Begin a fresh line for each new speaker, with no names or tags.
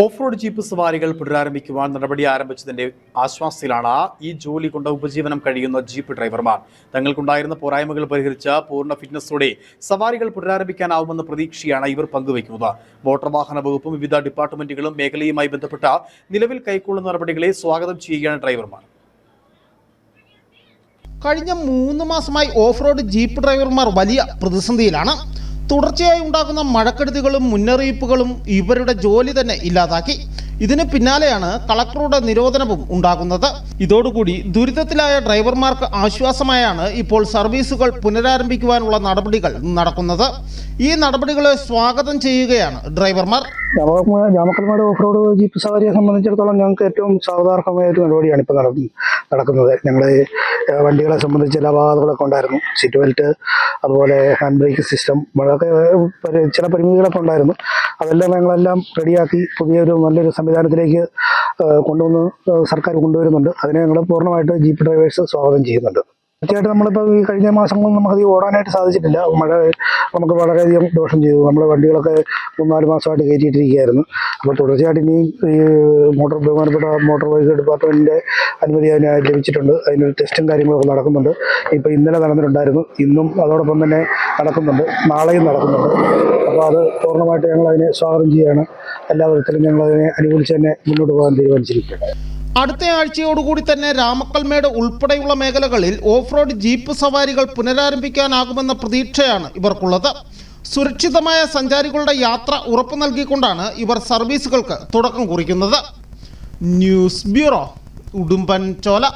Of road jeep സവാരികൾ പുനരാരംഭിക്കുവാൻ നടപടി ആരംഭിച്ചതിന്റെ ആശ്വാസത്തിലാണ് ഈ ജോലി കൊണ്ട് ഉപജീവനം കഴിയുന്ന ജീപ്പ് ഡ്രൈവർമാർ. തങ്ങൾക്കുണ്ടായിരുന്ന പോരായ്മകൾ പരിഹരിച്ച് പൂർണ ഫിറ്റ്നസോടെ സവാരികൾ പുനരാരംഭിക്കാനാവുമെന്ന പ്രതീക്ഷയാണ് ഇവർ പങ്കുവയ്ക്കുന്നത്. മോട്ടോർ വാഹന വകുപ്പും വിവിധ ഡിപ്പാർട്ട്മെന്റുകളും മേഖലയുമായി ബന്ധപ്പെട്ട നിലവിൽ കൈക്കൊള്ളുന്ന നടപടികളെ സ്വാഗതം ചെയ്യുകയാണ് ഡ്രൈവർമാർ.
കഴിഞ്ഞ മൂന്ന് മാസമായി ഓഫ് റോഡ് ജീപ്പ് ഡ്രൈവർമാർ വലിയ പ്രതിസന്ധിയിലാണ്. തുടർച്ചയായി ഉണ്ടാകുന്ന മഴക്കെടുതികളും മുന്നറിയിപ്പുകളും ഇവരുടെ ജോലി തന്നെ ഇല്ലാതാക്കി. ഇതിന് പിന്നാലെയാണ് കളക്ടറുടെ നിരോധനവും ഉണ്ടാകുന്നത്. ഇതോടുകൂടി ദുരിതത്തിലായ ഡ്രൈവർമാർക്ക് ആശ്വാസമായാണ് ഇപ്പോൾ സർവീസുകൾ പുനരാരംഭിക്കുവാനുള്ള നടപടികൾ നടക്കുന്നത്. ഈ നടപടികളെ സ്വാഗതം ചെയ്യുകയാണ് ഡ്രൈവർമാർ.
ഓഫ് റോഡ് ജീപ്പ് സവാരിയെ സംബന്ധിച്ചിടത്തോളം ഞങ്ങൾക്ക് ഏറ്റവും സാവധാർഹമായ ഒരു നടപടിയാണ് ഇപ്പോൾ നടക്കുന്നത്. ഞങ്ങളുടെ വണ്ടികളെ സംബന്ധിച്ച് ചില അപാകതകളൊക്കെ ഉണ്ടായിരുന്നു. സീറ്റ് ബെൽറ്റ് അതുപോലെ ഹാൻഡ് ബ്രേക്ക് സിസ്റ്റം വളരെ ചില പരിമിതികളൊക്കെ ഉണ്ടായിരുന്നു. അതെല്ലാം ഞങ്ങളെല്ലാം റെഡിയാക്കി പുതിയൊരു നല്ലൊരു സംവിധാനത്തിലേക്ക് കൊണ്ടുവന്ന് സർക്കാർ കൊണ്ടുവരുന്നുണ്ട്. അതിനെ ഞങ്ങൾ പൂർണമായിട്ട് ജീപ്പ് ഡ്രൈവേഴ്സ് സ്വാഗതം ചെയ്യുന്നുണ്ട്. തീർച്ചയായിട്ടും നമ്മളിപ്പോൾ ഈ കഴിഞ്ഞ മാസങ്ങളിൽ നമുക്കത് ഓടാനായിട്ട് സാധിച്ചിട്ടില്ല. മഴ നമുക്ക് വളരെയധികം ദോഷം ചെയ്തു. നമ്മുടെ വണ്ടികളൊക്കെ മൂന്നാൽ മാസമായിട്ട് കയറ്റിയിട്ടിരിക്കുകയായിരുന്നു. അപ്പോൾ തുടർച്ചയായിട്ട് ഇനി ഈ മോട്ടോർ ബഹുമാനപ്പെട്ട മോട്ടോർ വെഹിക്കിൾ ഡിപ്പാർട്ട്മെന്റിന്റെ അനുമതി അതിന് ലഭിച്ചിട്ടുണ്ട്. അതിനൊരു ടെസ്റ്റും കാര്യങ്ങളൊക്കെ നടക്കുന്നുണ്ട്. ഇപ്പോൾ ഇന്നലെ നടന്നിട്ടുണ്ടായിരുന്നു. ഇന്നും അതോടൊപ്പം തന്നെ നടക്കുന്നുണ്ട്. നാളെയും നടക്കുന്നുണ്ട്. അപ്പോൾ അത് പൂർണമായിട്ട് ഞങ്ങൾ അതിനെ സ്വാഗതം ചെയ്യുകയാണ് എല്ലാ വിധത്തിലും അതിനെ അനുകൂലിച്ച് തന്നെ മുന്നോട്ട് പോകാൻ തീരുമാനിച്ചിരിക്കുകയാണ്.
അടുത്ത ആഴ്ചയോടുകൂടി തന്നെ രാമക്കൽമേട് ഉൾപ്പെടെയുള്ള മേഖലകളിൽ ഓഫ് റോഡ് ജീപ്പ് സവാരികൾ പുനരാരംഭിക്കാനാകുമെന്ന പ്രതീക്ഷയാണ് ഇവർക്കുള്ളത്. സുരക്ഷിതമായ സഞ്ചാരികളുടെ യാത്ര ഉറപ്പു നൽകിക്കൊണ്ടാണ് ഇവർ സർവീസുകൾക്ക് തുടക്കം കുറിക്കുന്നത്. ന്യൂസ് ബ്യൂറോ ഉടുമ്പൻ ചോല